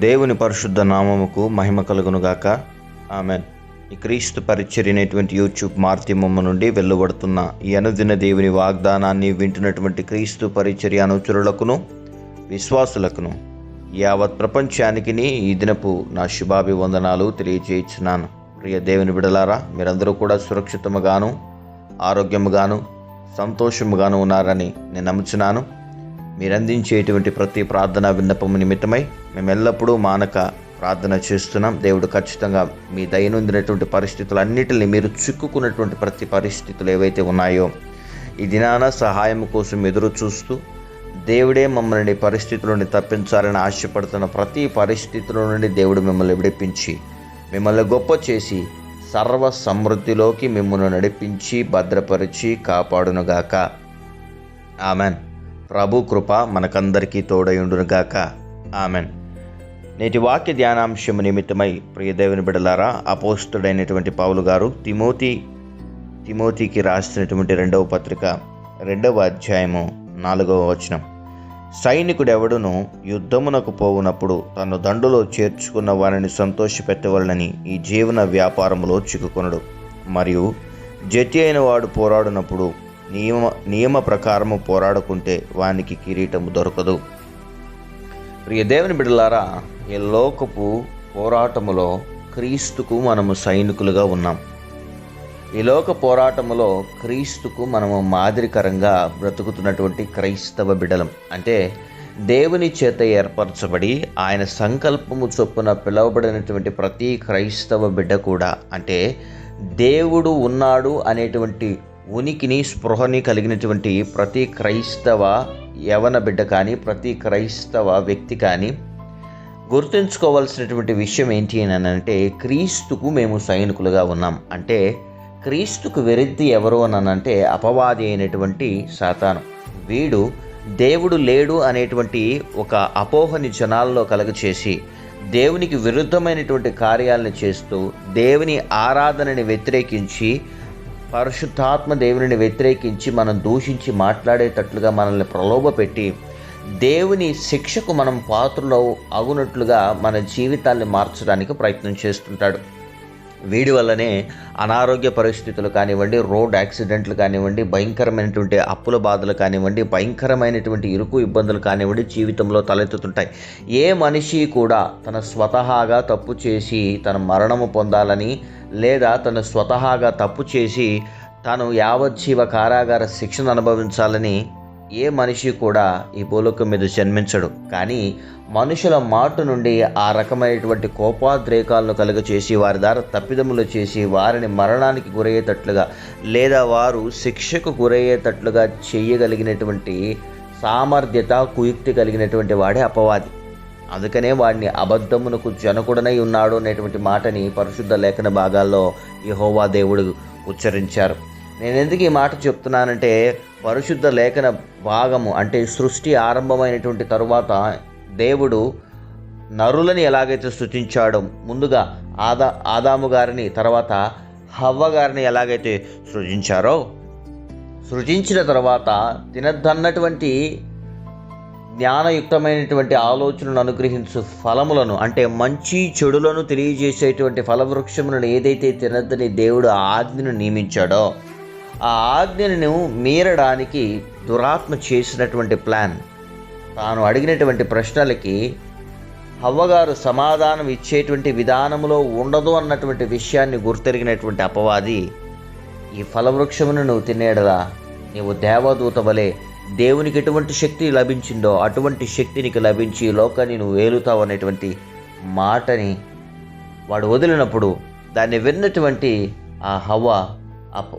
దేవుని పరిశుద్ధ నామముకు మహిమ కలుగునుగాక. ఆమె ఈ క్రీస్తు పరిచర్యనేటువంటి యూట్యూబ్ మార్తిమమ్మ నుండి వెళ్ళబడుతున్న ఈ అనుదిన దేవుని వాగ్దానాన్ని వింటున్నటువంటి క్రీస్తు పరిచర్య అనుచరులకును విశ్వాసులకును యావత్ ప్రపంచానికి ఈ దినపు నా శుభాభివందనాలు తెలియజేయించున్నాను. ప్రియ దేవుని బిడలారా మీరందరూ కూడా సురక్షితముగాను ఆరోగ్యముగాను సంతోషముగాను ఉన్నారని నేను నమ్ముచున్నాను. మీరు అందించేటువంటి ప్రతి ప్రార్థన విన్నపము నిమిత్తమై మేము ఎల్లప్పుడూ మానక ప్రార్థన చేస్తున్నాం. దేవుడు ఖచ్చితంగా మీ దైనందినటువంటి పరిస్థితులన్నిటిని మీరు చిక్కుకున్నటువంటి ప్రతి పరిస్థితులు ఏవైతే ఉన్నాయో ఈ దినాన సహాయం కోసం ఎదురు చూస్తూ దేవుడే మమ్మల్ని పరిస్థితుల నుండి తప్పించాలని ఆశపడుతున్న ప్రతి పరిస్థితుల నుండి దేవుడు మిమ్మల్ని విడిపించి మిమ్మల్ని గొప్ప చేసి సర్వ సమృద్ధిలోకి మిమ్మల్ని నడిపించి భద్రపరిచి కాపాడునుగాక. ఆమెన్. ప్రభు కృప మనకందరికీ తోడయుండునుగాక. ఆమెన్. నేటి వాక్య ధ్యానాంశం నిమిత్తమై ప్రియదేవుని బిడలారా అపోస్తుడైనటువంటి పావులు గారు తిమోతి తిమోతికి రాసినటువంటి రెండవ పత్రిక రెండవ అధ్యాయము నాలుగవ వచనం. సైనికుడెవడును యుద్ధమునకు పోవునప్పుడు తను దండులో చేర్చుకున్న వారిని సంతోషపెట్టవలనని ఈ జీవన వ్యాపారంలో చిక్కుకొనడు. మరియు జతి అయిన వాడు పోరాడినప్పుడు నియమ నియమ ప్రకారము పోరాడుకుంటే వానికి కిరీటము దొరకదు. ప్రియ దేవుని బిడ్డలారా ఈ లోకపు పోరాటములో క్రీస్తుకు మనము సైనికులుగా ఉన్నాం. ఈ లోక పోరాటములో క్రీస్తుకు మనము మాదిరికరంగా బ్రతుకుతున్నటువంటి క్రైస్తవ బిడలం అంటే దేవుని చేత ఏర్పరచబడి ఆయన సంకల్పము చొప్పున పిలువబడినటువంటి ప్రతి క్రైస్తవ బిడ్డ కూడా అంటే దేవుడు ఉన్నాడు అనేటువంటి ఉనికిని స్పృహని కలిగినటువంటి ప్రతి క్రైస్తవ యవన బిడ్డ కానీ ప్రతి క్రైస్తవ వ్యక్తి కానీ గుర్తుంచుకోవాల్సినటువంటి విషయం ఏంటి అని అంటే క్రీస్తుకు మేము సైనికులుగా ఉన్నాం. అంటే క్రీస్తుకు విరుద్ధి ఎవరు అని అంటే అపవాది అయినటువంటి సాతాను. వీడు దేవుడు లేడు అనేటువంటి ఒక అపోహని జనాల్లో కలగచేసి దేవునికి విరుద్ధమైనటువంటి కార్యాలను చేస్తూ దేవుని ఆరాధనని వ్యతిరేకించి పరిశుద్ధాత్మ దేవుని వ్యతిరేకించి మనం దూషించి మాట్లాడేటట్లుగా మనల్ని ప్రలోభపెట్టి దేవుని శిక్షకు మనం పాత్రలో అగునట్లుగా మన జీవితాన్ని మార్చడానికి ప్రయత్నం చేస్తుంటాడు. వీడి వల్లనే అనారోగ్య పరిస్థితులు కానివ్వండి రోడ్ యాక్సిడెంట్లు కానివ్వండి భయంకరమైనటువంటి అప్పుల బాధలు కానివ్వండి భయంకరమైనటువంటి ఇరుకు ఇబ్బందులు కానివ్వండి జీవితంలో తలెత్తుతుంటాయి. ఏ మనిషి కూడా తన స్వతహాగా తప్పు చేసి తన మరణము పొందాలని లేదా తన స్వతహాగా తప్పు చేసి తాను యావజ్జీవ కారాగార శిక్షను అనుభవించాలని ఏ మనిషి కూడా ఈ భూలోకం మీద జన్మించడు. కానీ మనుషుల మాట నుండి ఆ రకమైనటువంటి కోపాద్రేకాలను కలుగచేసి వారి ద్వారా తప్పిదములు చేసి వారిని మరణానికి గురయ్యేటట్లుగా లేదా వారు శిక్షకు గురయ్యేటట్లుగా చేయగలిగినటువంటి సామర్థ్యత కుయుక్తి కలిగినటువంటి వాడే అపవాది. అందుకనే వాడిని అబద్ధమునకు జనకుడనై ఉన్నాడు అనేటువంటి మాటని పరిశుద్ధ లేఖన భాగాల్లో యహోవా దేవుడు ఉచ్చరించారు. నేను ఎందుకు ఈ మాట చెప్తున్నానంటే పరిశుద్ధ లేఖన భాగము అంటే సృష్టి ఆరంభమైనటువంటి తరువాత దేవుడు నరులని ఎలాగైతే సృష్టించాడో ముందుగా ఆదా ఆదాము గారిని తర్వాత హవ్వ గారిని ఎలాగైతే సృజించారో సృజించిన తర్వాత తినద్దన్నటువంటి జ్ఞానయుక్తమైనటువంటి ఆలోచనను అనుగ్రహించు ఫలములను అంటే మంచి చెడులను తెలియజేసేటువంటి ఫలవృక్షములను ఏదైతే తినద్దని దేవుడు ఆజ్ఞను నియమించాడో ఆ ఆజ్ఞను మీరడానికి దురాత్మ చేసినటువంటి ప్లాన్. తాను అడిగినటువంటి ప్రశ్నలకి హవ్వగారు సమాధానం ఇచ్చేటువంటి విధానంలో ఉండదు అన్నటువంటి విషయాన్ని గుర్తెరిగినటువంటి అపవాది ఈ ఫలవృక్షమును నువ్వు తినేడదా నీవు దేవదూత వలె దేవునికి ఎటువంటి శక్తి లభించిందో అటువంటి శక్తి నీకు లభించి లోకాన్ని నువ్వు వేలుతావు అనేటువంటి మాటని వాడు వదిలినప్పుడు దాన్ని విన్నటువంటి ఆ హవ్వ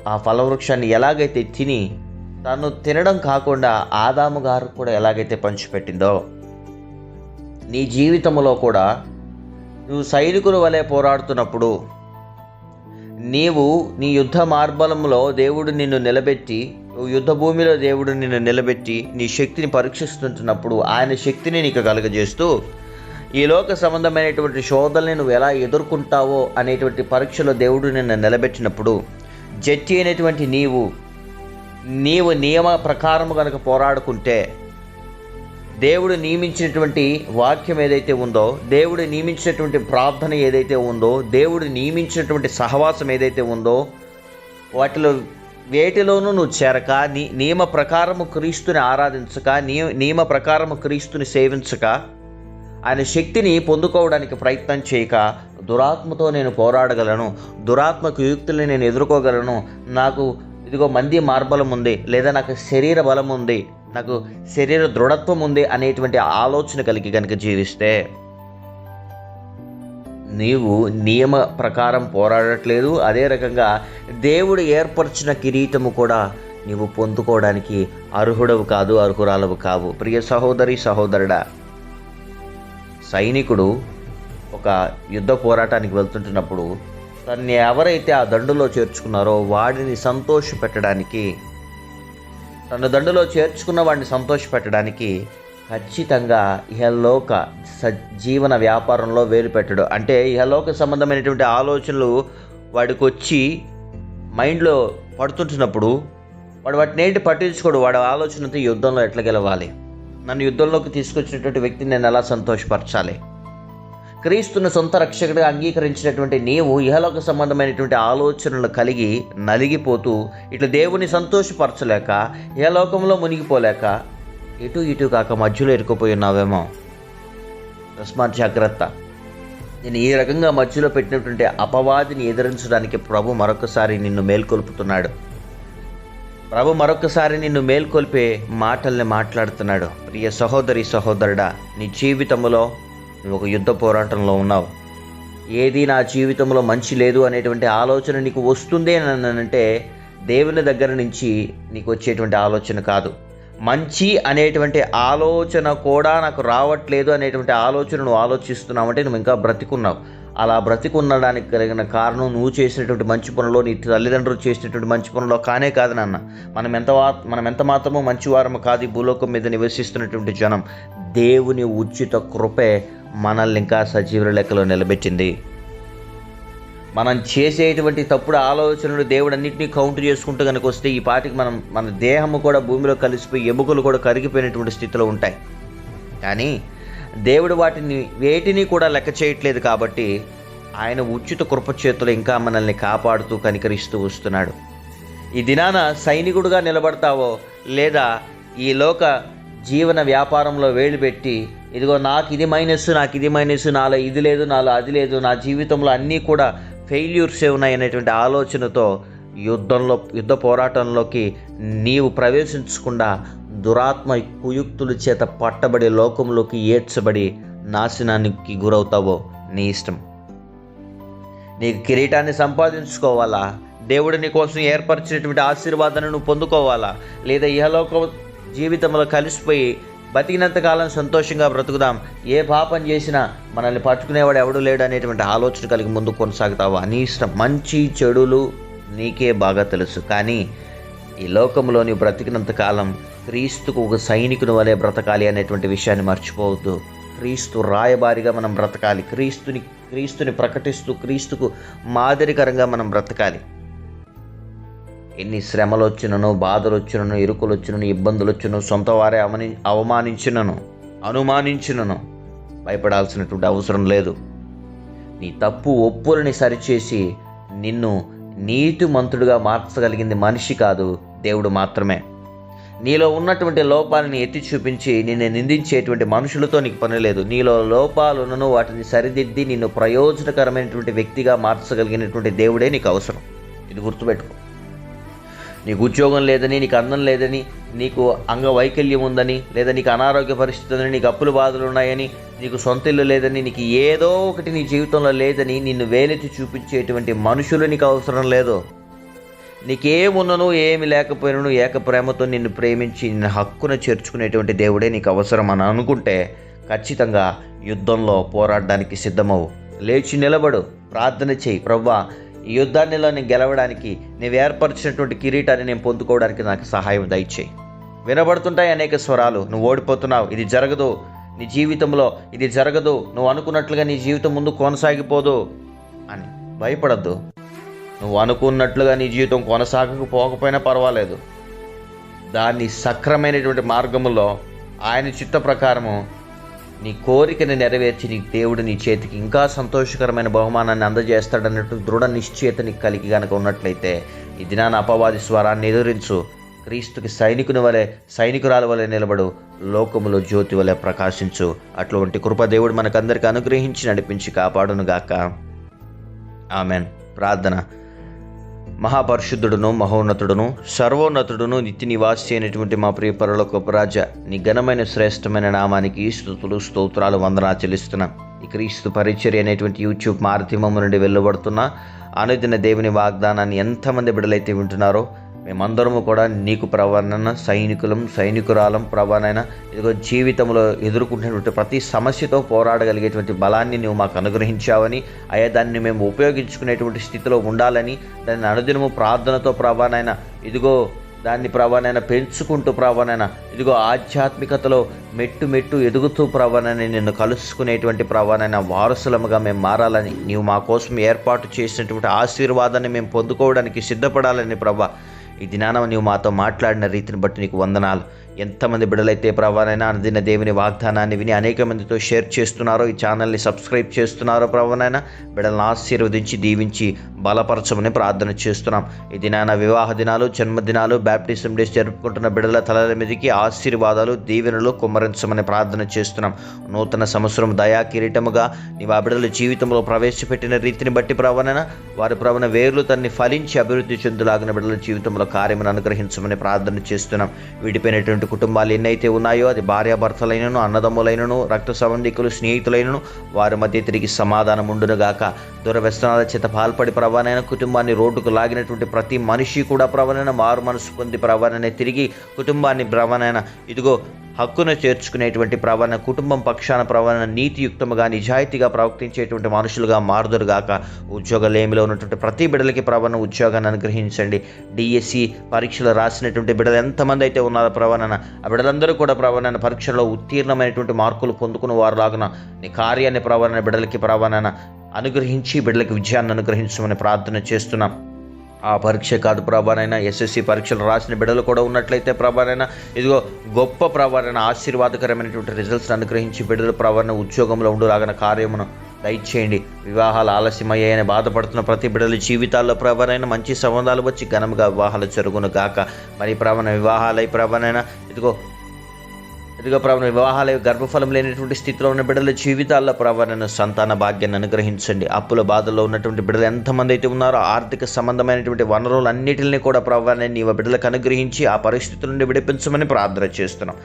ఆ ఫలవృక్షాన్ని ఎలాగైతే తిని తను తినడం కాకుండా ఆదాము గారు కూడా ఎలాగైతే పంచిపెట్టిందో నీ జీవితంలో కూడా నువ్వు సైనికుల వలె పోరాడుతున్నప్పుడు నీవు నీ యుద్ధ మార్బలంలో దేవుడు నిన్ను నిలబెట్టి నువ్వు యుద్ధ భూమిలో దేవుడు నిన్ను నిలబెట్టి నీ శక్తిని పరీక్షిస్తుంటున్నప్పుడు ఆయన శక్తిని నీకు కలుగజేస్తూ ఈ లోక సంబంధమైనటువంటి శోధనని నువ్వు ఎలా ఎదుర్కొంటావో అనేటువంటి పరీక్షలో దేవుడు నిన్ను నిలబెట్టినప్పుడు జడ్జి అయినటువంటి నీవు నీవు నియమ ప్రకారము కనుక పోరాడుకుంటే దేవుడు నియమించినటువంటి వాక్యం ఏదైతే ఉందో దేవుడు నియమించినటువంటి ప్రార్థన ఏదైతే ఉందో దేవుడు నియమించినటువంటి సహవాసం ఏదైతే ఉందో వాటిలో వేటిలోనూ నువ్వు చేరక నీ నియమ ప్రకారము క్రీస్తుని ఆరాధించక నియ నియమ ప్రకారము క్రీస్తుని సేవించక ఆయన శక్తిని పొందుకోవడానికి ప్రయత్నం చేయక దురాత్మతో నేను పోరాడగలను దురాత్మకు యుక్తుల్ని నేను ఎదుర్కోగలను. నాకు ఇదిగో మంది మార్బలం ఉంది లేదా నాకు శరీర బలం ఉంది నాకు శరీర దృఢత్వం ఉంది అనేటువంటి ఆలోచన కలిగి కనుక జీవిస్తే నీవు నియమ ప్రకారం పోరాడట్లేదు. అదే రకంగా దేవుడు ఏర్పరిచిన కిరీటము కూడా నీవు పొందుకోవడానికి అర్హుడవు కాదు అర్హురాలవు కావు. ప్రియ సహోదరి సహోదరుడా సైనికుడు ఒక యుద్ధ పోరాటానికి వెళ్తుంటున్నప్పుడు తన్ని ఎవరైతే ఆ దండులో చేర్చుకున్నారో వాడిని సంతోష పెట్టడానికి తన దండులో చేర్చుకున్న వాడిని సంతోష పెట్టడానికి ఖచ్చితంగా ఇహలోక సజీవన వ్యాపారంలో వేలు పెట్టడు. అంటే ఇహలోక సంబంధమైనటువంటి ఆలోచనలు వాడికి వచ్చి మైండ్లో పడుతుంటున్నప్పుడు వాడు వాటిని ఏంటి పట్టించుకోడు? వాడు ఆలోచనతో యుద్ధంలో ఎట్లా గెలవాలి? నన్ను యుద్ధంలోకి తీసుకొచ్చినటువంటి వ్యక్తిని నేను ఎలా సంతోషపరచాలి? క్రీస్తును సొంత రక్షకుడిగా అంగీకరించినటువంటి నీవు ఇహలోక సంబంధమైనటువంటి ఆలోచనలు కలిగి నలిగిపోతూ ఇట్లా దేవుని సంతోషపరచలేక ఇహలోకంలో మునిగిపోలేక ఇటు ఇటు కాక మధ్యలో ఇరుక్కుపోయి ఉన్నావేమో? తస్మాత్ జాగ్రత్త. నేను ఈ రకంగా మధ్యలో పెట్టినటువంటి అపవాదిని ఎదిరించడానికి ప్రభు మరొకసారి నిన్ను మేల్కొల్పుతున్నాడు. ప్రభు మరొకసారి నిన్ను మేల్కొల్పే మాటల్ని మాట్లాడుతున్నాడు. ప్రియ సహోదరి సహోదరుడా నీ జీవితంలో నువ్వు ఒక యుద్ధ పోరాటంలో ఉన్నావు. ఏది నా జీవితంలో మంచి లేదు అనేటువంటి ఆలోచన నీకు వస్తుంది అని అంటే దేవుని దగ్గర నుంచి నీకు వచ్చేటువంటి ఆలోచన కాదు. మంచి అనేటువంటి ఆలోచన కూడా నాకు రావట్లేదు అనేటువంటి ఆలోచన నువ్వు ఆలోచిస్తున్నావు అంటే నువ్వు ఇంకా బ్రతికున్నావు. అలా బ్రతికున్నడానికి కలిగిన కారణం నువ్వు చేసినటువంటి మంచి పనులు నీ తల్లిదండ్రులు చేసినటువంటి మంచి పనులో కానే కాదు నాన్న. మనం ఎంత మనం ఎంత మాత్రమో మంచివారము కాదు ఈ భూలోకం మీద నివసిస్తున్నటువంటి జనం. దేవుని ఉచిత కృపే మనల్ని ఇంకా సజీవుల లెక్కలో నిలబెట్టింది. మనం చేసేటువంటి తప్పుడు ఆలోచనలు దేవుడు అన్నింటినీ కౌంట్ చేసుకుంటూ కనుక వస్తే ఈ పాటికి మనం మన దేహము కూడా భూమిలో కలిసిపోయి ఎముకలు కూడా కరిగిపోయినటువంటి స్థితిలో ఉంటాయి. కానీ దేవుడు వాటిని వేటిని కూడా లెక్క చేయట్లేదు కాబట్టి ఆయన ఉచిత కృప చేతులు ఇంకా మనల్ని కాపాడుతూ కనికరిస్తూ వస్తున్నాడు. ఈ దినాన సైనికుడుగా నిలబడతావో లేదా ఈ లోక జీవన వ్యాపారంలో వేలు పెట్టి ఇదిగో నాకు ఇది మైనస్ నాకు ఇది మైనస్ నాలో ఇది లేదు నాలో అది లేదు నా జీవితంలో అన్నీ కూడా ఫెయిల్యూర్సే ఉన్నాయి అనేటువంటి ఆలోచనతో యుద్ధంలో యుద్ధ పోరాటంలోకి నీవు ప్రవేశించకుండా దురాత్మ కుయుక్తుల చేత పట్టబడి లోకంలోకి ఏడ్చబడి నాశనానికి గురవుతావో నీ ఇష్టం. నీకు కిరీటాన్ని సంపాదించుకోవాలా? దేవుడు నీ కోసం ఏర్పరిచినటువంటి ఆశీర్వాదాన్ని నువ్వు పొందుకోవాలా? లేదా ఇహలోక జీవితంలో కలిసిపోయి బతికినంతకాలం సంతోషంగా బ్రతుకుదాం. ఏ పాపం చేసినా మనల్ని పట్టుకునేవాడు ఎవడు లేడు అనేటువంటి ఆలోచన కలిగి ముందు కొనసాగుతావా. అని ఇష్టం మంచి చెడులు నీకే బాగా తెలుసు. కానీ ఈ లోకంలోని బ్రతికినంత కాలం క్రీస్తుకు ఒక సైనికుని వలె బ్రతకాలి అనేటువంటి విషయాన్ని మర్చిపోవద్దు. క్రీస్తు రాయబారిగా మనం బ్రతకాలి. క్రీస్తుని క్రీస్తుని ప్రకటిస్తూ క్రీస్తుకు మాదిరికరంగా మనం బ్రతకాలి. ఎన్ని శ్రమలు వచ్చినను బాధలు వచ్చినను ఇరుకులు వచ్చినను ఇబ్బందులు వచ్చినను సొంత వారే అవని అవమానించినను అనుమానించినను. భయపడాల్సినటువంటి అవసరం లేదు. నీ తప్పు ఒప్పులని సరిచేసి నిన్ను నీతిమంతుడుగా మార్చగలిగింది మనిషి కాదు దేవుడు మాత్రమే. నీలో ఉన్నటువంటి లోపాలని ఎత్తి చూపించి నిన్ను నిందించేటువంటి మనుషులతో నీకు పని లేదు. నీలో లోపాలున్నను వాటిని సరిదిద్ది నిన్ను ప్రయోజనకరమైనటువంటి వ్యక్తిగా మార్చగలిగినటువంటి దేవుడే నీకు అవసరం. ఇది గుర్తుపెట్టుకో. నీకు ఉద్యోగం లేదని నీకు అందం లేదని నీకు అంగవైకల్యం ఉందని లేదా నీకు అనారోగ్య పరిస్థితి ఉందని నీకు అప్పులు బాధలు ఉన్నాయని నీకు సొంత ఇల్లు లేదని నీకు ఏదో ఒకటి నీ జీవితంలో లేదని నిన్ను వేలెత్తి చూపించేటువంటి మనుషులు నీకు అవసరం లేదు. నీకేమున్నను ఏమి లేకపోయినను ఏక ప్రేమతో నిన్ను ప్రేమించి నిన్ను హక్కును చేర్చుకునేటువంటి దేవుడే నీకు అవసరం అని అనుకుంటే ఖచ్చితంగా యుద్ధంలో పోరాడడానికి సిద్ధమవు. లేచి నిలబడు. ప్రార్థన చేయి. ప్రవ్వా ఈ యుద్ధాన్నిలో నేను గెలవడానికి నీవు ఏర్పరిచినటువంటి కిరీటాన్ని నేను పొందుకోవడానికి నాకు సహాయం దయచేయి. వినబడుతుంటాయి అనేక స్వరాలు. నువ్వు ఓడిపోతున్నావు. ఇది జరగదు. నీ జీవితంలో ఇది జరగదు. నువ్వు అనుకున్నట్లుగా నీ జీవితం ముందు కొనసాగిపోదు అని భయపడద్దు. నువ్వు అనుకున్నట్లుగా నీ జీవితం కొనసాగకపోకపోయినా పర్వాలేదు. దాన్ని సక్రమైనటువంటి మార్గంలో ఆయన చిత్త ప్రకారము నీ కోరికని నెరవేర్చి నీ దేవుడు నీ చేతికి ఇంకా సంతోషకరమైన బహుమానాన్ని అందజేస్తాడన్నట్టు దృఢ నిశ్చయత నీకు కలిగి గనక ఉన్నట్లయితే ఈ దినాన అపవాది స్వరాన్ని ఎదురించు. క్రీస్తుకి సైనికుని వలె సైనికురాల వలె నిలబడు లోకములో జ్యోతి వలె ప్రకాశించు. అటువంటి కృపదేవుడు మనకందరికి అనుగ్రహించి నడిపించి కాపాడునుగాక. ఆమెన్. ప్రార్థన. మహాపరిశుద్ధుడును మహోన్నతుడును సర్వోన్నతుడును నిత్య నివాసి అయినటువంటి మా ప్రియ పరలోకపు రాజా నీ ఘనమైన శ్రేష్టమైన నామానికి స్థుతులు స్తోత్రాలు వందనా చెల్లిస్తున్నాం. ఈ క్రీస్తు పరిచర్య అనేటువంటి యూట్యూబ్ మాధ్యమం నుండి వెళ్ళబడుతున్న అనుదిన దేవుని వాగ్దానాన్ని ఎంతమంది బిడలైతే వింటున్నారో మేమందరము కూడా నీకు ప్రవర్ణన సైనికులం సైనికురాలం ప్రవణైన ఇదిగో జీవితంలో ఎదుర్కొంటున్నటువంటి ప్రతి సమస్యతో పోరాడగలిగేటువంటి బలాన్ని నువ్వు మాకు అనుగ్రహించావని అయ్యా దాన్ని మేము ఉపయోగించుకునేటువంటి స్థితిలో ఉండాలని దాన్ని అనుదినము ప్రార్థనతో ప్రభానైనా ఇదిగో దాన్ని ప్రభానైనా పెంచుకుంటూ ప్రభానైనా ఇదిగో ఆధ్యాత్మికతలో మెట్టు మెట్టు ఎదుగుతూ ప్రవణని నిన్ను కలుసుకునేటువంటి ప్రభానైనా వారసులముగా మేము మారాలని నీవు మా కోసం ఏర్పాటు చేసినటువంటి ఆశీర్వాదాన్ని మేము పొందుకోవడానికి సిద్ధపడాలని ప్రభా ఈ దినాన నీవు మాతో మాట్లాడిన రీతిని బట్టి నీకు వందనాలు. ఎంతమంది బిడ్డలైతే ప్రభానైనా అందిన దేవుని వాగ్దానాన్ని విని అనేక మందితో షేర్ చేస్తున్నారో ఈ ఛానల్ని సబ్స్క్రైబ్ చేస్తున్నారో ప్రభానైనా బిడ్డలను ఆశీర్వదించి దీవించి బలపరచమని ప్రార్థన చేస్తున్నాం. ఇది దినాన వివాహ దినాలు జన్మదినాలు బ్యాప్టిజం డేస్ జరుపుకుంటున్న బిడ్డల తలల మీదకి ఆశీర్వాదాలు దీవెనలు కుమ్మరించమని ప్రార్థన చేస్తున్నాం. నూతన సంవత్సరం దయా కిరీటముగా నీవు ఆ బిడ్డల జీవితంలో ప్రవేశపెట్టిన రీతిని బట్టి ప్రవణన వారి ప్రవణ వేర్లు తన్ని ఫలించి అభివృద్ధి చెందులాగిన బిడ్డల జీవితంలో కార్యమును అనుగ్రహించమని ప్రార్థన చేస్తున్నాం. విడిపోయినటువంటి కుటుంబాలు ఎన్నైతే ఉన్నాయో అది భార్యాభర్తలైనను అన్నదమ్ములైనను రక్త సంబంధికులు స్నేహితులైనను వారి మధ్య తిరిగి సమాధానం ఉండునుగాక. దురవ్యసనాల చేత పాల్పడి ప్రవణైన కుటుంబాన్ని రోడ్డుకు లాగినటువంటి ప్రతి మనిషి కూడా ప్రవణైన మారు మనసు పొంది ప్రవణనే తిరిగి కుటుంబాన్ని భ్రవణైన ఇదిగో హక్కును చేర్చుకునేటువంటి ప్రవణ కుటుంబం పక్షాన ప్రవణ నీతియుక్తముగా నిజాయితీగా ప్రవర్తించేటువంటి మనుషులుగా మారుదురుగాక ఉద్యోగలేమిలో ఉన్నటువంటి ప్రతి బిడ్డలకి ప్రవణ ఉద్యోగాన్ని అనుగ్రహించండి. డిఎస్సి పరీక్షలు రాసినటువంటి బిడ్డలు ఎంతమంది అయితే ఉన్నారో ప్రవణన ఆ బిడ్డలందరూ కూడా ప్రవణన పరీక్షలో ఉత్తీర్ణమైనటువంటి మార్కులు పొందుకున్న వారు లాగున నీ కార్యాన్ని ప్రవణ బిడ్డలకి ప్రవణన అనుగ్రహించి బిడ్డలకి విజయాన్ని అనుగ్రహించమని ప్రార్థన చేస్తున్నాం. ఆ పరీక్ష కాదు ప్రభానైనా ఎస్ఎస్సి పరీక్షలు రాసిన బిడ్డలు కూడా ఉన్నట్లయితే ప్రభానైనా ఇదిగో గొప్ప ప్రభానైన ఆశీర్వాదకరమైనటువంటి రిజల్ట్స్ అనుగ్రహించి బిడ్డలు ప్రభాన ఉద్యోగంలో ఉండులాగిన కార్యమును దయచేయండి. వివాహాలు ఆలస్యమయ్యాయని బాధపడుతున్న ప్రతి బిడ్డల జీవితాల్లో ప్రభానైనా మంచి సంబంధాలు వచ్చి ఘనంగా వివాహాలు జరుగును గాక. మరి ప్రవణ వివాహాలై ప్రభానైనా ఇదిగో ఇదిగో ప్రభు వివాహాల గర్భఫలం లేనటువంటి స్థితిలో ఉన్న బిడ్డల జీవితాల్లో ప్రభావం సంతాన భాగ్యాన్ని అనుగ్రహించండి. అప్పుల బాధల్లో ఉన్నటువంటి బిడ్డలు ఎంతమంది అయితే ఉన్నారో ఆర్థిక సంబంధమైనటువంటి వనరులు అన్నిటిని కూడా ప్రభావాన్ని నీవు బిడ్డలకు అనుగ్రహించి ఆ పరిస్థితుల నుండి విడిపించమని ప్రార్థన చేస్తున్నాం.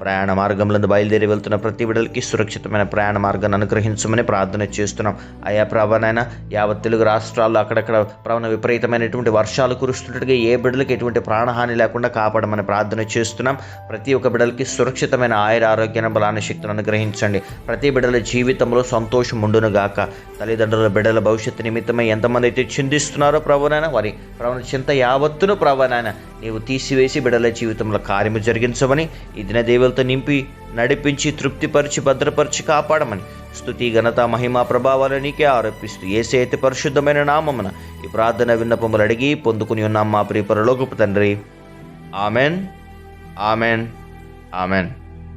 ప్రయాణ మార్గంలో బయలుదేరి వెళ్తున్న ప్రతి బిడ్డలకి సురక్షితమైన ప్రయాణ మార్గాన్ని అనుగ్రహించమని ప్రార్థన చేస్తున్నాం. అయా ప్రభానైనా యావత్ తెలుగు రాష్ట్రాల్లో అక్కడక్కడ ప్రవణ విపరీతమైనటువంటి వర్షాలు కురుస్తున్నట్టుగా ఏ బిడ్డలకి ఎటువంటి ప్రాణహాని లేకుండా కాపాడమని ప్రార్థన చేస్తున్నాం. ప్రతి ఒక్క బిడ్డలకి సురక్షితమైన ఆయుర ఆరోగ్యాన్ని బలాన్ని శక్తిని అనుగ్రహించండి. ప్రతి బిడ్డల జీవితంలో సంతోషం ఉండును గాక. తల్లిదండ్రుల బిడ్డల భవిష్యత్తు నిమిత్తమై ఎంతమంది అయితే చింతిస్తున్నారో ప్రభునైనా వారి ప్రవణ చింత యావత్తును ప్రభునాయన నీవు తీసివేసి బిడ్డల జీవితంలో కార్యము జరిగించమని ఈ దిన దేవులతో నింపి నడిపించి తృప్తిపరిచి భద్రపరిచి కాపాడమని స్థుతి ఘనత మహిమ ప్రభావాలు నీకే ఆరోపిస్తూ ఏసైతే పరిశుద్ధమైన నామమున ఈ ప్రార్థన విన్నపములు అడిగి పొందుకుని ఉన్నాం మా ప్రియ పరలోకపు తండ్రి. Amen. Amen. Amen.